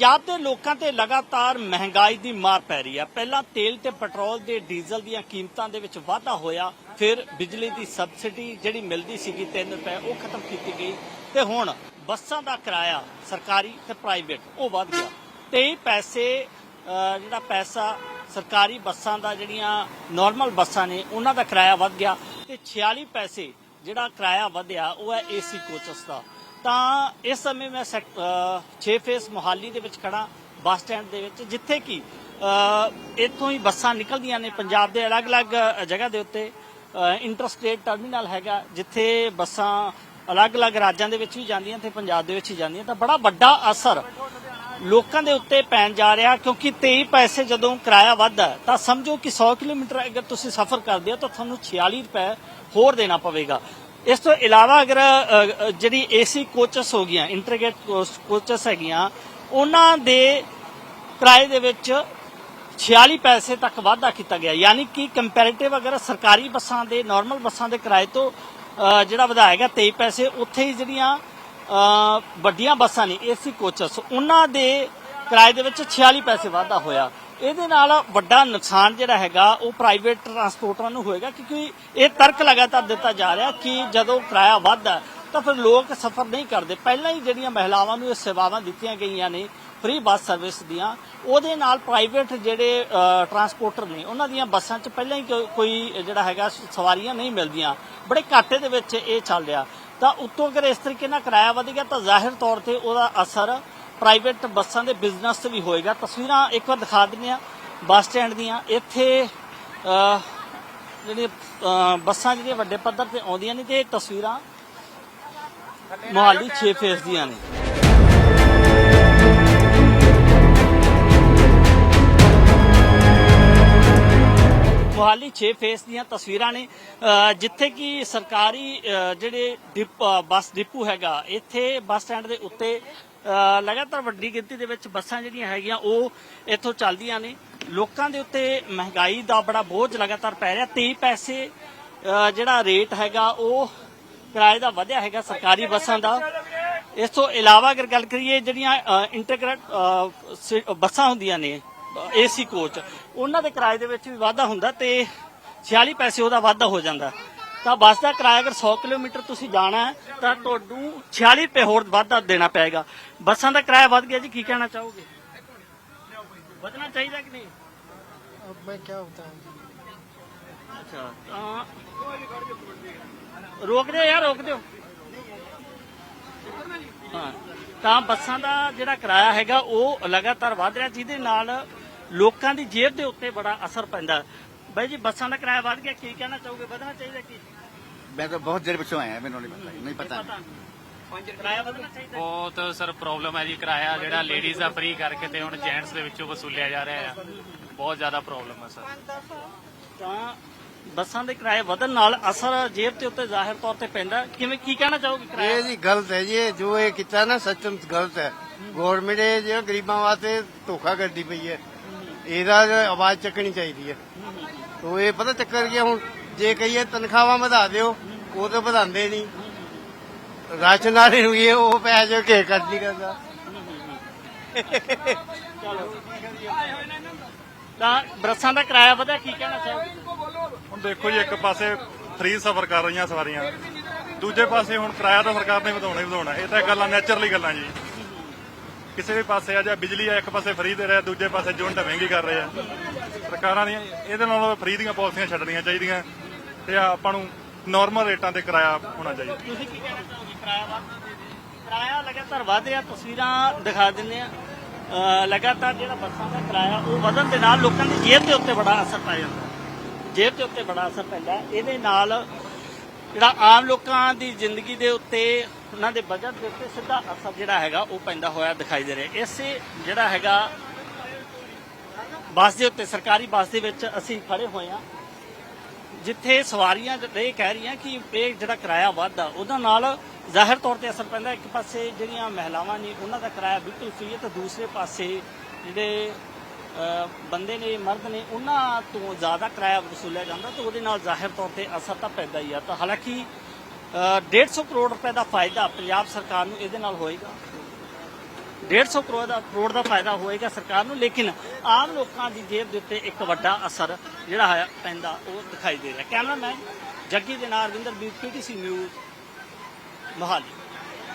ਪੰਜਾਬ ਦੇ ਲੋਕਾਂ ਤੇ ਲਗਾਤਾਰ ਮਹਿੰਗਾਈ ਦੀ ਮਾਰ ਪੈ ਰਹੀ ਹੈ। ਪਹਿਲਾਂ ਤੇਲ ਤੇ ਪੈਟਰੋਲ ਦੇ ਡੀਜ਼ਲ ਦੀਆਂ ਕੀਮਤਾਂ ਦੇ ਵਿੱਚ ਵਾਧਾ ਹੋਇਆ, ਫਿਰ ਬਿਜਲੀ ਦੀ ਸਬਸਿਡੀ ਜਿਹੜੀ ਮਿਲਦੀ ਸੀਗੀ 3 ਰੁਪਏ, ਉਹ ਖਤਮ ਕੀਤੀ ਗਈ ਤੇ ਹੁਣ ਬੱਸਾਂ ਦਾ ਕਿਰਾਇਆ ਸਰਕਾਰੀ ਤੇ ਪ੍ਰਾਈਵੇਟ, ਉਹ ਵੱਧ ਗਿਆ। 23 ਪੈਸੇ ਜਿਹੜਾ ਪੈਸਾ ਸਰਕਾਰੀ ਬੱਸਾਂ ਦਾ, ਜਿਹੜੀਆਂ ਨਾਰਮਲ ਬੱਸਾਂ ਨੇ, ਉਹਨਾਂ ਦਾ ਕਿਰਾਇਆ ਵੱਧ ਗਿਆ ਤੇ 46 ਪੈਸੇ ਜਿਹੜਾ ਕਿਰਾਇਆ ਵਧਿਆ, ਉਹ ਹੈ ਏਸੀ ਕੋਚਸ ਦਾ। ਤਾਂ ਇਸ ਸਮੇਂ ਮੈਂ 6 ਫੇਸ ਮੁਹਾਲੀ ਦੇ ਵਿੱਚ ਖੜਾ ਬੱਸ ਸਟੈਂਡ ਦੇ ਵਿੱਚ ਜਿੱਥੇ ਕਿ ਇੱਥੋਂ ਹੀ ਬੱਸਾਂ ਨਿਕਲਦੀਆਂ ਨੇ ਪੰਜਾਬ ਦੇ ਅਲੱਗ-ਅਲੱਗ ਜਗ੍ਹਾ ਦੇ ਉੱਤੇ ਇੰਟਰਸਟੇਟ ਟਰਮੀਨਲ ਹੈਗਾ ਜਿੱਥੇ ਬੱਸਾਂ ਅਲੱਗ-ਅਲੱਗ ਰਾਜਾਂ ਦੇ ਵਿੱਚ ਵੀ ਜਾਂਦੀਆਂ ਤੇ ਪੰਜਾਬ ਦੇ ਵਿੱਚ ਹੀ ਜਾਂਦੀਆਂ ਤਾਂ ਬੜਾ ਵੱਡਾ ਅਸਰ ਲੋਕਾਂ ਦੇ ਉੱਤੇ ਪੈਣ ਜਾ ਰਿਹਾ ਕਿਉਂਕਿ 23 ਪੈਸੇ ਜਦੋਂ ਕਿਰਾਇਆ ਵੱਧਦਾ ਹੈ, ਤਾਂ ਸਮਝੋ ਕਿ 100 ਕਿਲੋਮੀਟਰ ਅਗਰ ਤੁਸੀਂ ਸਫ਼ਰ ਕਰਦੇ ਹੋ ਤਾਂ ਤੁਹਾਨੂੰ 46 ਰੁਪਏ ਹੋਰ ਦੇਣਾ ਪਵੇਗਾ। ਇਸ ਤੋਂ ਇਲਾਵਾ ਅਗਰ ਅ, ਅ, ਜਿਹੜੀ ਏਸੀ ਕੋਚਸ ਹੋ ਗਈਆਂ ਇੰਟਰਗੇਟ ਕੋਚਸ ਹੈਗੀਆਂ ਉਹਨਾਂ ਦੇ ਕਿਰਾਏ ਦੇ ਵਿੱਚ 46 ਪੈਸੇ ਤੱਕ ਵਾਧਾ ਕੀਤਾ ਗਿਆ। ਯਾਨੀ ਕਿ ਕੰਪੈਰੀਟਿਵ ਅਗਰ ਸਰਕਾਰੀ ਬੱਸਾਂ ਦੇ ਨਾਰਮਲ ਬੱਸਾਂ ਦੇ ਕਿਰਾਏ ਤੋਂ ਜਿਹੜਾ ਵਧਾਇਆ ਗਿਆ 23 ਪੈਸੇ ਉੱਥੇ ਹੀ ਜਿਹੜੀਆਂ ਵੱਡੀਆਂ ਬੱਸਾਂ ਨੇ ਏਸੀ ਕੋਚਸ ਉਹਨਾਂ ਦੇ ਕਿਰਾਏ ਦੇ ਵਿੱਚ 46 ਪੈਸੇ ਵਾਧਾ ਹੋਇਆ। ਇਹਦੇ ਨਾਲ ਵੱਡਾ ਨੁਕਸਾਨ ਜਿਹੜਾ ਹੈਗਾ, ਉਹ ਪ੍ਰਾਈਵੇਟ ਟਰਾਂਸਪੋਰਟਰਾਂ ਨੂੰ ਹੋਏਗਾ, ਕਿਉਂਕਿ ਇਹ ਤਰਕ ਲਗਾਤਾਰ ਦਿੱਤਾ ਜਾ ਰਿਹਾ ਕਿ ਜਦੋਂ ਕਿਰਾਇਆ ਵੱਧਦਾ ਤਾਂ ਫਿਰ ਲੋਕ ਸਫ਼ਰ ਨਹੀਂ ਕਰਦੇ। ਪਹਿਲਾਂ ਹੀ ਜਿਹੜੀਆਂ ਮਹਿਲਾਵਾਂ ਨੂੰ ਇਹ ਸੇਵਾਵਾਂ ਦਿੱਤੀਆਂ ਗਈਆਂ ਨੇ ਫ੍ਰੀ ਬੱਸ ਸਰਵਿਸ ਦੀਆਂ, ਉਹਦੇ ਨਾਲ ਪ੍ਰਾਈਵੇਟ ਜਿਹੜੇ ਟਰਾਂਸਪੋਰਟਰ ਨੇ, ਉਹਨਾਂ ਦੀਆਂ ਬੱਸਾਂ 'ਚ ਪਹਿਲਾਂ ਹੀ ਕੋਈ ਜਿਹੜਾ ਹੈਗਾ, ਸਵਾਰੀਆਂ ਨਹੀਂ ਮਿਲਦੀਆਂ। ਬੜੇ ਘਾਟੇ ਦੇ ਵਿੱਚ ਇਹ ਚੱਲ ਰਿਹਾ। ਤਾਂ ਉੱਤੋਂ ਅਗਰ ਇਸ ਤਰੀਕੇ ਨਾਲ ਕਿਰਾਇਆ ਵਧੇਗਾ ਤਾਂ ਜ਼ਾਹਿਰ ਤੌਰ ਤੇ ਉਹਦਾ ਅਸਰ ਪ੍ਰਾਈਵੇਟ ਬੱਸਾਂ ਦੇ ਬਿਜ਼ਨਸ ਵੀ ਹੋਏਗਾ। ਤਸਵੀਰਾਂ ਇੱਕ ਵਾਰ ਦਿਖਾ ਦਿੰਦੇ ਆ ਬੱਸ ਸਟੈਂਡ ਦੀਆਂ। ਇੱਥੇ ਅ, ਬੱਸਾਂ ਜਿਹੜੀਆਂ ਵੱਡੇ ਪੱਧਰ ਤੇ ਆਉਂਦੀਆਂ ਨੇ ਤੇ ਤਸਵੀਰਾਂ ਮੋਹਾਲੀ 6 ਫੇਸ ਦੀਆਂ ਨੇ। ਮੋਹਾਲੀ 6 ਫੇਸ ਦੀਆਂ ਤਸਵੀਰਾਂ ਨੇ। ਜਿੱਥੇ ਕਿ ਸਰਕਾਰੀ ਜਿਹੜੇ ਬੱਸ ਡਿਪੂ ਹੈਗਾ ਇੱਥੇ ਬੱਸ ਸਟੈਂਡ ਦੇ ਉੱਤੇ ਲਗਾਤਾਰ ਵੱਡੀ ਗਿਣਤੀ ਦੇ ਵਿੱਚ ਬੱਸਾਂ ਜਿਹੜੀਆਂ ਹੈਗੀਆਂ, ਉਹ ਇੱਥੋਂ ਚੱਲਦੀਆਂ ਨੇ। ਲੋਕਾਂ ਦੇ ਉੱਤੇ ਮਹਿੰਗਾਈ ਦਾ ਬੜਾ ਬੋਝ ਲਗਾਤਾਰ ਪੈ ਰਿਹਾ। 23 ਪੈਸੇ ਜਿਹੜਾ ਰੇਟ ਹੈਗਾ, ਉਹ ਕਿਰਾਏ ਦਾ ਵਧਿਆ ਹੈਗਾ ਸਰਕਾਰੀ ਬੱਸਾਂ ਦਾ। ਇਸ ਤੋਂ ਇਲਾਵਾ ਅਗਰ ਗੱਲ ਕਰੀਏ, ਜਿਹੜੀਆਂ ਇੰਟਰਗ੍ਰੇਟ ਬੱਸਾਂ ਹੁੰਦੀਆਂ ਨੇ ਏਸੀ ਕੋਚ, ਉਹਨਾਂ ਦੇ ਕਿਰਾਏ ਦੇ ਵਿੱਚ ਵੀ ਵਾਧਾ ਹੁੰਦਾ ਤੇ 46 ਪੈਸੇ ਉਹਦਾ ਵਾਧਾ ਹੋ ਜਾਂਦਾ। ਤਾਂ ਬੱਸ ਦਾ ਕਿਰਾਇਆ ਅਗਰ 100 ਕਿਲੋਮੀਟਰ ਤੁਸੀਂ ਜਾਣਾ ਹੈ ਤਾਂ ਤੁਹਾਨੂੰ 46 ਰੁਪਏ ਹੋਰ ਵਾਧਾ ਦੇਣਾ ਪਏਗਾ ਬੱਸਾਂ ਦਾ ਕਿਰਾਇਆ ਵੱਧ ਗਿਆ ਜੀ ਕੀ ਕਹਿਣਾ ਚਾਹੋਗੇ ਵਧਣਾ ਚਾਹੀਦਾ ਕਿ ਨਹੀਂ अब मैं क्या बताऊं ਅੱਛਾ ਤਾਂ ਰੋਕ ਦਿਓ ਯਾਰ ਰੋਕ ਦਿਓ ਹਾਂ ਤਾਂ ਬੱਸਾਂ ਦਾ ਜਿਹੜਾ ਕਿਰਾਇਆ ਹੈਗਾ ਉਹ ਲਗਾਤਾਰ ਵਧ ਰਿਹਾ ਜਿਹਦੇ ਨਾਲ ਲੋਕਾਂ ਦੀ ਜੇਬ ਦੇ ਉੱਤੇ ਬੜਾ ਅਸਰ ਪੈਂਦਾ ਬਾਈ ਜੀ ਬੱਸਾਂ ਦਾ ਕਿਰਾਇਆ ਵੱਧ ਗਿਆ ਕੀ ਕਹਿਣਾ ਚਾਹੋਗੇ? ਵਧਣਾ ਚਾਹੀਦਾ ਕੀ? ਮੈਂ ਤਾਂ ਬਹੁਤ ਦੇਰ ਪਿੱਛੋਂ ਆਇਆ ਮੈਨੂੰ ਨਹੀਂ ਪਤਾ ਨਹੀਂ ਪਤਾ ਬਹੁਤ ਸਰ ਪ੍ਰੋਬਲਮ ਹੈ ਜੀ ਕਿਰਾਇਆ ਜਿਹੜਾ ਲੇਡੀਜ਼ ਦਾ ਫ੍ਰੀ ਕਰਕੇ ਤੇ ਹੁਣ ਜੈਂਟਸ ਦੇ ਵਿੱਚੋਂ ਵਸੂਲਿਆ ਜਾ ਰਿਹਾ ਆ। ਬਹੁਤ ਜ਼ਿਆਦਾ ਪ੍ਰੋਬਲਮ ਹੈ ਸਰ। ਤਾਂ ਬੱਸਾਂ ਦੇ ਕਿਰਾਏ ਵਧਣ ਨਾਲ ਅਸਰ ਜੇਬ ਤੇ ਉੱਤੇ ਜ਼ਾਹਿਰ ਤੌਰ ਤੇ ਪੈਂਦਾ। ਕਿਵੇਂ ਕੀ ਕਹਿਣਾ ਚਾਹੋਗੇ ਕਿਰਾਇਆ? ਇਹ ਜੀ ਗਲਤ ਹੈ ਜੀ ਜੋ ਇਹ ਕੀਤਾ ਨਾ ਸੱਚਮ ਗਲਤ ਹੈ। ਗਵਰਨਮੈਂਟ ਇਹ ਜੋ ਗਰੀਬਾਂ ਵਾਸਤੇ ਧੋਖਾ ਕਰਦੀ ਪਈ ਹੈ। ਇਹਦਾ ਆਵਾਜ਼ ਚੱਕਣੀ ਚਾਹੀਦੀ ਹੈ। ਤੋ ਇਹ ਪਤਾ ਚੱਕਰ ਕੀ ਹੈ ਹੁਣ? ਜੇ ਕਹੀਏ ਤਨਖਾਹਾਂ ਵਧਾ ਦਿਓ ਉਹ ਤਾਂ ਵਧਾਉਂਦੇ ਨਹੀਂ। ਰਾਸ਼ਨ ਵਾਲੇ ਨੂੰ ਇਹ ਉਹ ਪੈ ਜੋ ਕੇ ਕੱਟ ਨਹੀਂ ਕਰਦਾ। ਤਾਂ ਬੱਸਾਂ ਦਾ ਕਿਰਾਇਆ ਵਧਿਆ ਕੀ ਕਹਿਣਾ ਚਾਹੋਗੇ? ਹੁਣ ਦੇਖੋ ਜੀ ਇੱਕ ਪਾਸੇ ਫ੍ਰੀ ਸਫ਼ਰ ਕਰ ਰਹੀਆਂ ਸਵਾਰੀਆਂ ਦੂਜੇ ਪਾਸੇ ਹੁਣ ਕਿਰਾਇਆ ਤਾਂ ਸਰਕਾਰ ਨੇ ਵਧਾਉਣਾ ਹੀ ਵਧਾਉਣਾ ਇਹ ਤਾਂ ਗੱਲਾਂ ਨੇਚਰਲੀ ਗੱਲਾਂ ਜੀ। ਕਿਸੇ ਵੀ ਪਾਸੇ ਆ, ਜਾਂ ਬਿਜਲੀ ਆ, ਇੱਕ ਪਾਸੇ ਫ੍ਰੀ ਦੇ ਰਿਹਾ, ਦੂਜੇ ਪਾਸੇ ਯੂਨਿਟ ਮਹਿੰਗੀ ਕਰ ਰਹੇ ਆ। ਸਰਕਾਰਾਂ ਦੀਆਂ, ਇਹਦੇ ਨਾਲੋਂ ਫ੍ਰੀ ਦੀਆਂ ਪਾਲਿਸੀਆਂ ਛੱਡਣੀਆਂ ਚਾਹੀਦੀਆਂ। ਤੇ ਆਪਾਂ ਨੂੰ ਨਾਰਮਲ ਰੇਟਾਂ ਤੇ ਕਿਰਾਇਆ ਹੋਣਾ ਚਾਹੀਦਾ। ਤੁਸੀਂ ਕੀ ਕਹਿਣਾ ਚਾਹੋਗੇ? ਕਿਰਾਇਆ ਵੱਧ ਕਿਰਾਇਆ ਲਗਾਤਾਰ ਵਧ ਰਿਹਾ, ਤਸਵੀਰਾਂ ਦਿਖਾ ਦਿੰਦੇ ਆ। ਲਗਾਤਾਰ ਜਿਹੜਾ ਬੱਸਾਂ ਦਾ ਕਿਰਾਇਆ, ਉਹ ਵਧਣ ਦੇ ਨਾਲ ਲੋਕਾਂ ਦੀ ਜੇਬ ਦੇ ਉੱਤੇ ਬੜਾ ਅਸਰ ਪੈ ਜਾਂਦਾ। ਜੇਬ ਦੇ ਉੱਤੇ ਬੜਾ ਅਸਰ ਪੈਂਦਾ। ਇਹਦੇ ਨਾਲ ਜਿਹੜਾ ਆਮ ਲੋਕਾਂ ਦੀ ਜ਼ਿੰਦਗੀ ਦੇ ਉੱਤੇ ਉਹਨਾਂ ਦੇ ਬਜਟ ਦੇ ਉੱਤੇ ਸਿੱਧਾ ਅਸਰ ਜਿਹੜਾ ਹੈਗਾ ਉਹ ਪੈਂਦਾ ਹੋਇਆ ਦਿਖਾਈ ਦੇ ਰਿਹਾ। ਇਸੇ ਜਿਹੜਾ ਹੈਗਾ ਬੱਸ ਦੇ ਉੱਤੇ, ਸਰਕਾਰੀ ਬੱਸ ਦੇ ਵਿੱਚ ਅਸੀਂ ਖੜੇ ਹੋਏ ਹਾਂ, ਜਿੱਥੇ ਸਵਾਰੀਆਂ ਇਹ ਕਹਿ ਰਹੀਆਂ ਕਿ ਇਹ ਜਿਹੜਾ ਕਿਰਾਇਆ ਵੱਧਦਾ ਉਹਦਾ ਨਾਲ ਜ਼ਾਹਿਰ ਤੌਰ ਤੇ ਅਸਰ ਪੈਂਦਾ। ਇੱਕ ਪਾਸੇ ਜਿਹੜੀਆਂ ਮਹਿਲਾਵਾਂ ਨੇ, ਉਹਨਾਂ ਦਾ ਕਿਰਾਇਆ ਬਿਲਕੁਲ ਫ੍ਰੀ ਹੈ ਤੇ ਦੂਸਰੇ ਪਾਸੇ ਜਿਹੜੇ ਬੰਦੇ ਨੇ ਮਰਦ ਨੇ ਉਹਨਾਂ ਤੋਂ ਜ਼ਿਆਦਾ ਕਿਰਾਇਆ ਵਸੂਲਿਆ ਜਾਂਦਾ ਤੇ ਉਹਦੇ ਨਾਲ ਜ਼ਾਹਿਰ ਤੌਰ ਤੇ ਅਸਰ ਤਾਂ ਪੈਂਦਾ ਹੀ ਆ। ਤਾਂ ਹਾਲਾਂਕਿ ਅ, 150 ਕਰੋੜ ਰੁਪਏ ਦਾ ਫਾਇਦਾ ਪੰਜਾਬ ਸਰਕਾਰ ਨੂੰ ਇਹਦੇ ਨਾਲ ਹੋਏਗਾ। 150 ਕਰੋੜ ਦਾ ਕਰੋੜ ਦਾ ਫਾਇਦਾ ਹੋਏਗਾ ਸਰਕਾਰ ਨੂੰ ਲੇਕਿਨ ਆਮ ਲੋਕਾਂ ਦੀ ਜੇਬ ਦੇ ਉੱਤੇ ਇੱਕ ਵੱਡਾ ਅਸਰ ਜਿਹੜਾ ਹੈ ਪੈਂਦਾ ਉਹ ਦਿਖਾਈ ਦੇ ਰਿਹਾ। ਕੈਮਰਾਮੈਨ ਜੱਗੀ ਦੇ ਨਾਲ ਅਰਵਿੰਦਰ ਬੀਟ ਪੀਟੀਸੀ ਨਿਊਜ਼ ਮੋਹਾਲੀ।